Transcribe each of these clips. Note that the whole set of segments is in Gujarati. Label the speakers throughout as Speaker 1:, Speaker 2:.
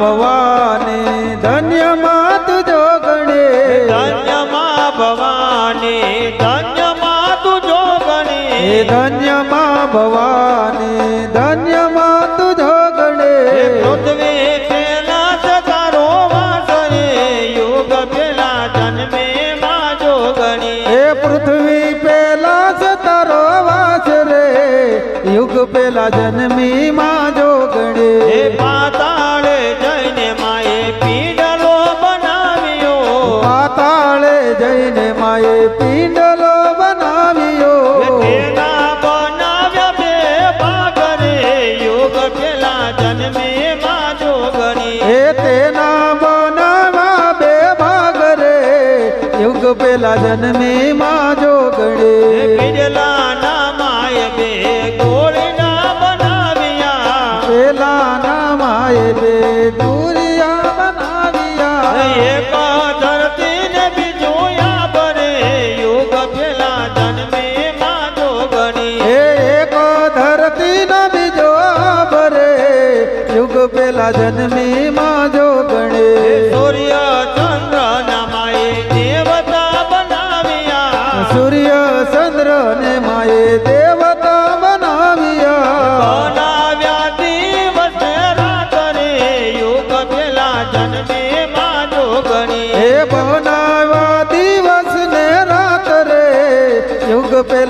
Speaker 1: ભવાની ધન્યમાં
Speaker 2: ગણે.
Speaker 1: ધન્ય
Speaker 2: ધન્યમાં ભવાની ધન્યમાં તું
Speaker 1: ગણે. ધન્ય ધન્યમાં
Speaker 2: ભવાની ધન્યમાં તું જોગણે
Speaker 1: ગણે. પૃથ્વી પેલા સતારો વાસરે યુગ પેલા જન્મે માં જોગણી
Speaker 2: એ પૃથ્વી પેલા જ વાસરે યુગ પેલા જન્મી માં
Speaker 1: પેલા જન્મી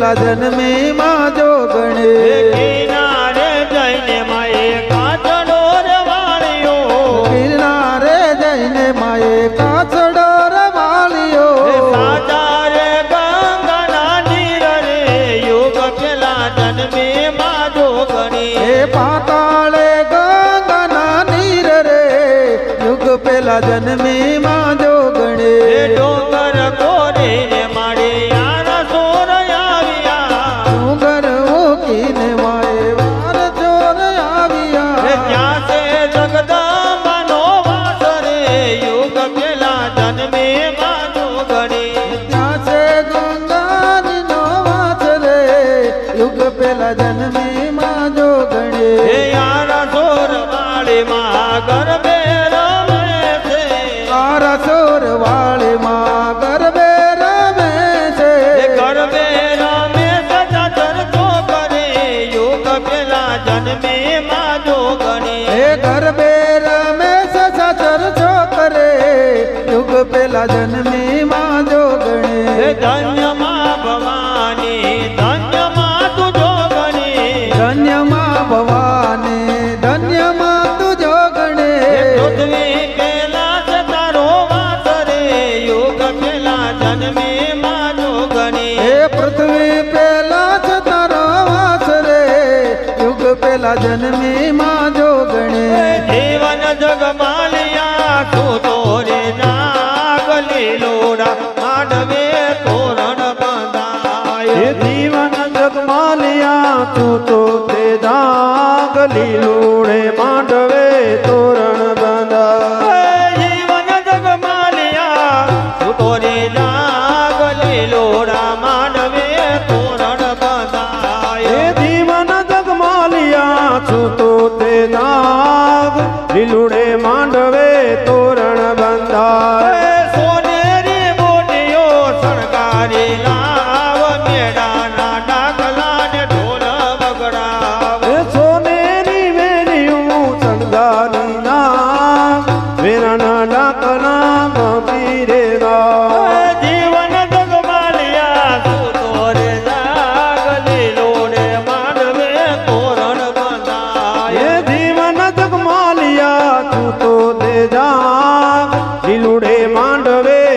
Speaker 2: પેલા જન્મી માં જોગણે
Speaker 1: કિનારે જઈને માએ કાચડો રે વાળ્યો
Speaker 2: કિનારે જઈને માએ કાચડો રમાલ્યો
Speaker 1: સાચા રે ગંગાના નીર રે યુગ પેલા જન્મે માં
Speaker 2: એ પાતાળે ગંગાના નીર રે યુગ પેલા જન્મી માં જોગણે
Speaker 1: એ ડોંગર કોરીને યુગ પેલા જન્મી માં જોગણે એ યાર સોર વાળી માં ગરબે રમે છે.
Speaker 2: તારા સોર વાળે માં ગરબે રમે છે.
Speaker 1: ગરબે રમે સજા ચરતો કરે. યુગ પેલા જન્મે માં જોગણી
Speaker 2: એ ગરબે રમે સચર છોકરે યુગ પેલા જન્મી માં જોગણે
Speaker 1: ધન્ય યુગ જન્મે માં જોગણે જીવન જગમાલિયા તું તોરે નાગ લીલોડા માંડવે તોરણ બંધાય.
Speaker 2: જીવન જગમાલિયા તું તો તે દાગ લીલુડે.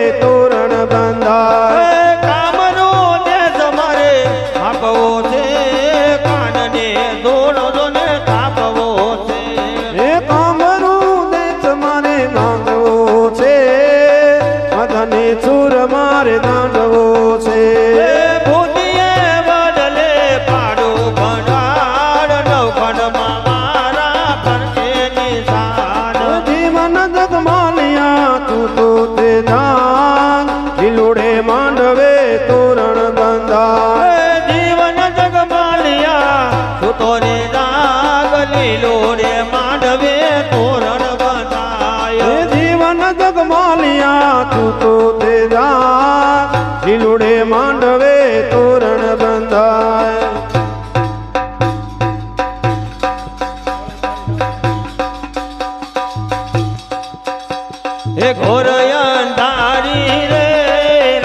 Speaker 1: oh ઝીલુડે માંડવે તોરણ બંધાય.
Speaker 2: એ
Speaker 1: ઘોર અંધારી રે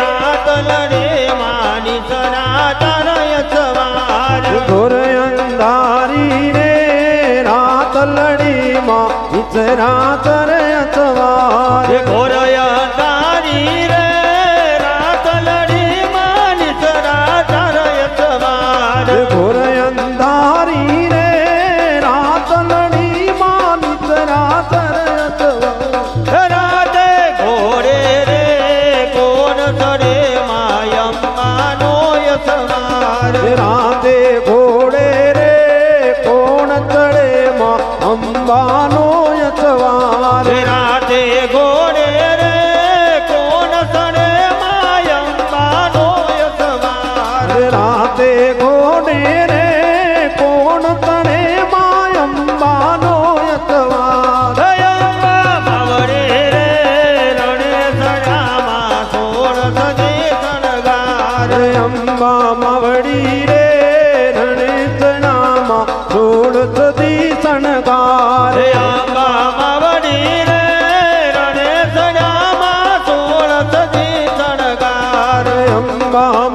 Speaker 1: રાત લડે માની સના તરય સવાર
Speaker 3: ઘોર અંધારી રે રાત
Speaker 1: લડી
Speaker 3: માં
Speaker 1: રાત
Speaker 3: बाम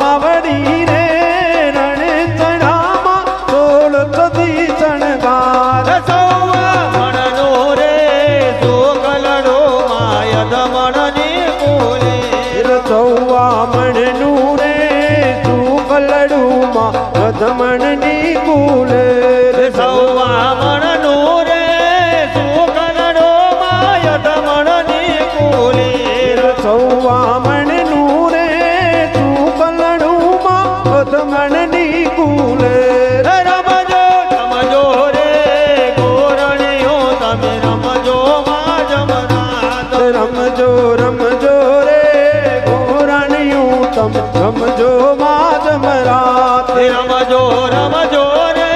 Speaker 1: રમજો માં જમરાત
Speaker 3: રમજો રમજો રે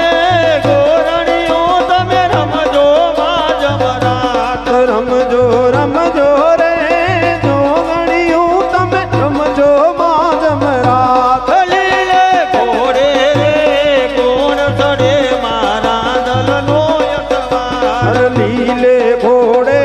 Speaker 3: ગોરણીઓ તમે રમજો
Speaker 1: માં જમરાત
Speaker 3: રમજો રમજો રે ગોરણીઓ તમે રમજો માં જમરાત
Speaker 1: લીલે ઘોડે રે કોણ સડે? મારા દલનો યતવાર
Speaker 3: લીલે ઘોડે